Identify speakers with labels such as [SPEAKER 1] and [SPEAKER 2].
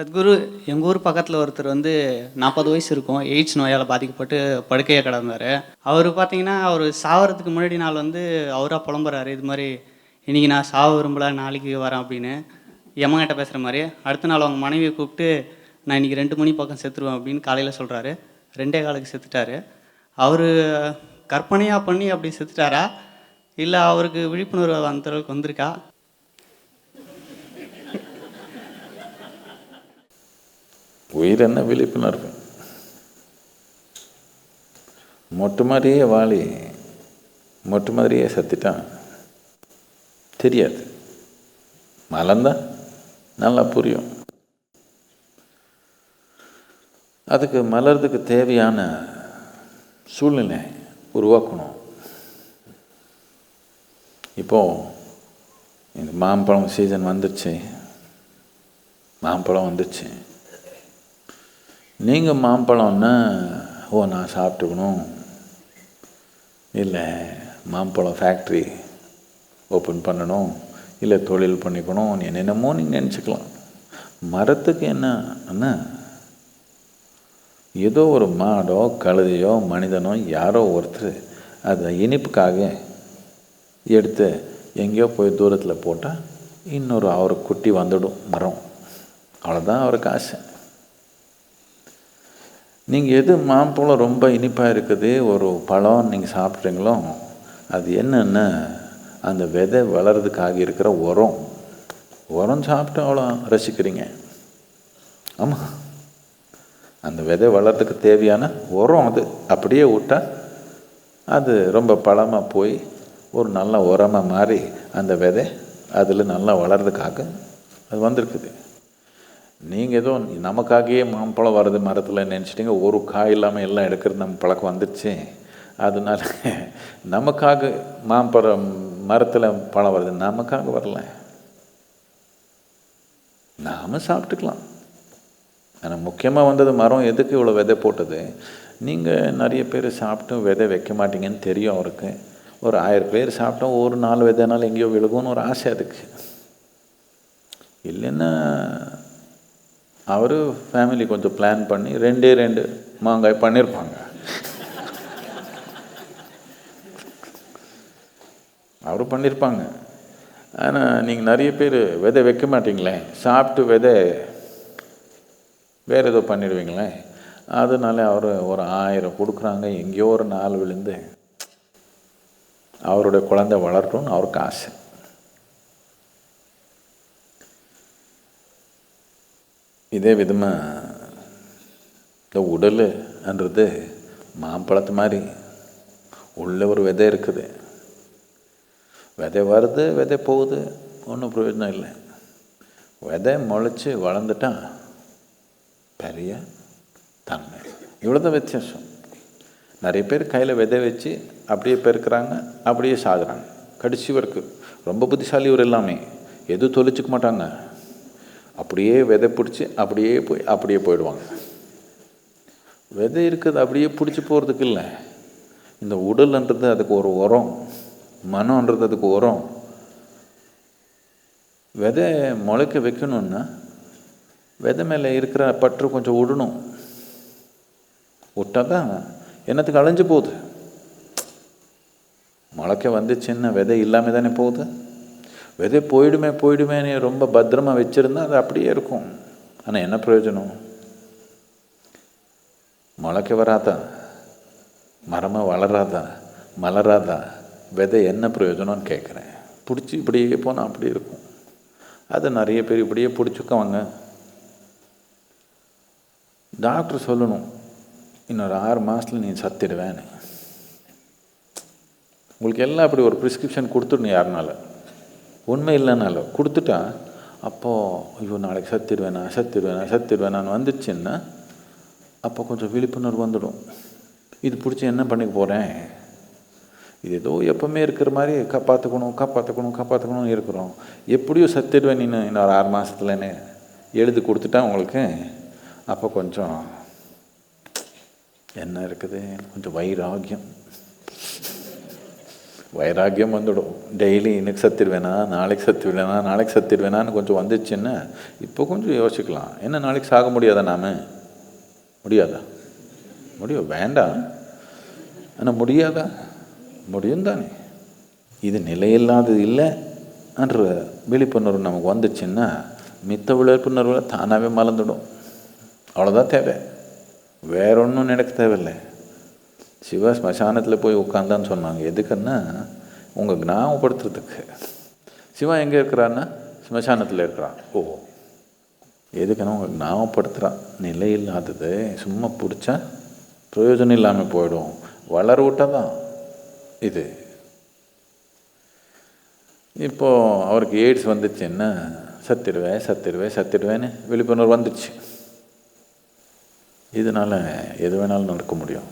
[SPEAKER 1] சத்குரு எங்கள் ஊர் பக்கத்தில் ஒருத்தர் வந்து நாற்பது வயசு இருக்கும் எய்ட்ஸ் நோயால் பாதிக்கப்பட்டு படுக்கையாக கிடந்தார். அவர் பார்த்தீங்கன்னா அவர் சாவறதுக்கு முன்னாடி நாள் வந்து அவராக புலம்புறாரு இது மாதிரி இன்றைக்கி நான் சாவ விரும்பல நாளைக்கு வரேன் அப்படின்னு. எம்மங்கிட்ட பேசுகிற மாதிரி அடுத்த நாள் அவங்க மனைவியை கூப்பிட்டு நான் இன்றைக்கி ரெண்டு மணி பக்கம் செத்துருவேன் அப்படின்னு காலையில் சொல்கிறாரு ரெண்டே காலுக்கு செத்துட்டார். அவர் கற்பனையாக பண்ணி அப்படி செத்துட்டாரா? இல்லை அவருக்கு விழிப்புணர்வு அந்த அளவுக்கு வந்திருக்கா?
[SPEAKER 2] உயிர் என்ன விழிப்புணர்வு? மொட்டு மாதிரியே வாளி மொட்டு மாதிரியே சத்திட்டான். தெரியாது. மலர்ந்தா நல்லா புரியும். அதுக்கு மலர்றதுக்கு தேவையான சூழ்நிலை உருவாக்கணும். இப்போ இந்த மாம்பழம் சீசன் வந்துடுச்சு மாம்பழம் வந்துடுச்சு நீங்கள் மாம்பழம்னா ஓ நான் சாப்பிட்டுக்கணும். இல்லை மாம்பழம் ஃபேக்ட்ரி ஓப்பன் பண்ணணும். இல்லை தொழில் பண்ணிக்கணும். என்னென்னமோ நீங்கள் நினச்சிக்கலாம். மரத்துக்கு என்ன அண்ணா? ஏதோ ஒரு மாடோ கழுதையோ மனிதனோ யாரோ ஒருத்தர் அதை இனிப்புக்காக எடுத்து எங்கேயோ போய் தூரத்தில் போட்டால் இன்னொரு அவர் குட்டி வந்துடும் மரம். அவ்வளோதான் அவருக்கு ஆசை. நீங்கள் எது மாம்பழம் ரொம்ப இனிப்பாக இருக்குது ஒரு பழம் நீங்கள் சாப்பிட்றீங்களோ அது என்னென்ன அந்த விதை வளர்றதுக்காக இருக்கிற உரம். உரம் சாப்பிட்டு அவ்வளோ ரசிக்கிறீங்க. ஆமாம் அந்த விதை வளர்கிறதுக்கு தேவையான உரம் அது. அப்படியே விட்டால் அது ரொம்ப பழமாக போய் ஒரு நல்ல உரமாக மாறி அந்த விதை அதில் நல்லா வளர்றதுக்காக அது வந்திருக்குது. நீங்கள் ஏதோ நமக்காகவே மாம்பழம் வருது மரத்தில் நினச்சிட்டிங்க ஒரு காய் இல்லாமல் எல்லாம் எடுக்கிறது நம்ம பழக்கம் வந்துடுச்சு அதனால நமக்காக மாம்பழம் மரத்தில் பழம் வருது நமக்காக வரல. நாம் சாப்பிட்டுக்கலாம். ஆனால் முக்கியமாக வந்தது மரம் எதுக்கு இவ்வளோ விதை போட்டது? நீங்கள் நிறைய பேர் சாப்பிட்டும் விதை வைக்க மாட்டீங்கன்னு தெரியும் அவருக்கு. ஒரு ஆயிரம் பேர் சாப்பிட்டோம் ஒரு நாலு விதைனாலும் எங்கேயோ விழுகும்னு ஒரு ஆசை அதுக்கு. இல்லைன்னா அவர் ஃபேமிலி கொஞ்சம் பிளான் பண்ணி ரெண்டே ரெண்டு மாங்காய் பண்ணியிருப்பாங்க அவர் பண்ணியிருப்பாங்க ஆனால் நீங்கள் நிறைய பேர் விதை வைக்க மாட்டீங்களே? சாப்பிட்டு விதை வேறு ஏதோ பண்ணிடுவீங்களே? அதனால அவர் ஒரு ஆயிரம் கொடுக்குறாங்க. எங்கேயோ ஒரு நாள் விழுந்து அவருடைய குழந்தை வளரட்டும்னு அவருக்கு ஆசை. இதே விதமாக இந்த உடலுன்றது மாம்பழத்து மாதிரி உள்ள ஒரு விதை இருக்குது. விதை வருது விதை போகுது ஒன்றும் பிரயோஜனம் இல்லை. விதை முளைச்சி வளர்ந்துட்டா பெரிய தன்மை. இவ்வளோதான் வித்தியாசம். நிறைய பேர் கையில் விதை வச்சு அப்படியே பெருக்கிறாங்க அப்படியே சாகுறாங்க. கடைசி வரைக்கும் ரொம்ப புத்திசாலி இவர் எல்லாமே. எதுவும் தொலைச்சிக்க மாட்டாங்க. அப்படியே விதை பிடிச்சி அப்படியே போய் அப்படியே போயிடுவாங்க. விதை இருக்குது அப்படியே பிடிச்சி போகிறதுக்கு இல்லை. இந்த உடல்ன்றது அதுக்கு ஒரு உரம் மனம்ன்றது அதுக்கு உரம். விதை முளைக்க வைக்கணும்னா விதை மேலே இருக்கிற பற்று கொஞ்சம் விடணும் விட்டால் தான் என்னத்துக்கு அழிஞ்சு போகுது? முளைக்க வந்துச்சுன்னா விதை இல்லாமல் தானே போகுது? விதை போயிடுமே போயிடுமேன்னு ரொம்ப பத்திரமா வச்சுருந்தா அது அப்படியே இருக்கும். ஆனால் என்ன பிரயோஜனம்? முளைக்க வராதா? மரமாக வளராதா? மலராதா? விதை என்ன பிரயோஜனம்னு கேட்குறேன் பிடிச்சி இப்படியே போனால் அப்படி இருக்கும். அது நிறைய பேர் இப்படியே பிடிச்சிக்குவாங்க. டாக்டர் சொல்லணும் இன்னொரு ஆறு மாதத்தில் நீ சத்திடுவேன்னு. உங்களுக்கு எல்லாம் அப்படி ஒரு ப்ரிஸ்கிரிப்ஷன் கொடுத்துடணும் யாருனால. உண்மை இல்லைனாலும் கொடுத்துட்டா அப்போது ஐயோ நாளைக்கு சத்திடுவேனா சத்திடுவேனா சத்திடுவேனான்னு வந்துச்சுன்னா அப்போ கொஞ்சம் விழிப்புணர்வு வந்துடும். இது பிடிச்சி என்ன பண்ணிக்க போகிறேன் இது ஏதோ எப்போவுமே இருக்கிற மாதிரி காப்பாற்றுக்கணும் காப்பாற்றுக்கணும் காப்பாற்றுக்கணும்னு இருக்கிறோம். எப்படியோ சத்திடுவேன் நீ இன்னொரு ஆறு மாதத்துலன்னு எழுதி கொடுத்துட்டா உங்களுக்கு. அப்போ கொஞ்சம் என்ன இருக்குது? கொஞ்சம் வைராகியம். வைராக்கியம் வந்துடும். டெய்லி இன்னைக்கு சத்திடுவேனா நாளைக்கு சத்திடுவேனா நாளைக்கு சத்திடுவேனான்னு கொஞ்சம் வந்துச்சுன்னா இப்போ கொஞ்சம் யோசிக்கலாம். என்ன நாளைக்கு சாக முடியாதா நாம்? முடியாதா? முடியும். வேண்டாம் ஆனால் முடியாதா? முடியும் தானே. இது நிலையில்லாதது இல்லை என்ற விழிப்புணர்வு நமக்கு வந்துச்சுன்னா மித்த விழிப்புணர்வு தானாகவே மறந்துடும் அவ்வளோதான் தேவை. வேற ஒன்றும் நினைக்க தேவையில்லை. சிவா ஸ்மசானத்தில் போய் உட்காந்தான்னு சொன்னாங்க. எதுக்குன்னா உங்கள் ஞாபகப்படுத்துறதுக்கு சிவா எங்கே இருக்கிறான்னா ஸ்மசானத்தில் இருக்கிறான். ஓ எதுக்குன்னா உங்கள் ஞாபகப்படுத்துகிறான் நிலை இல்லாதது சும்மா பிடிச்சா பிரயோஜனம் இல்லாமல் போயிடும். வளர விட்டால் தான் இது. இப்போது அவருக்கு எய்ட்ஸ் வந்துச்சுன்னா சத்திடுவேன் சத்திடுவேன் சத்திடுவேன்னு விழிப்புணர்வு வந்துச்சு. இதனால் எது வேணாலும் நடக்க முடியும்.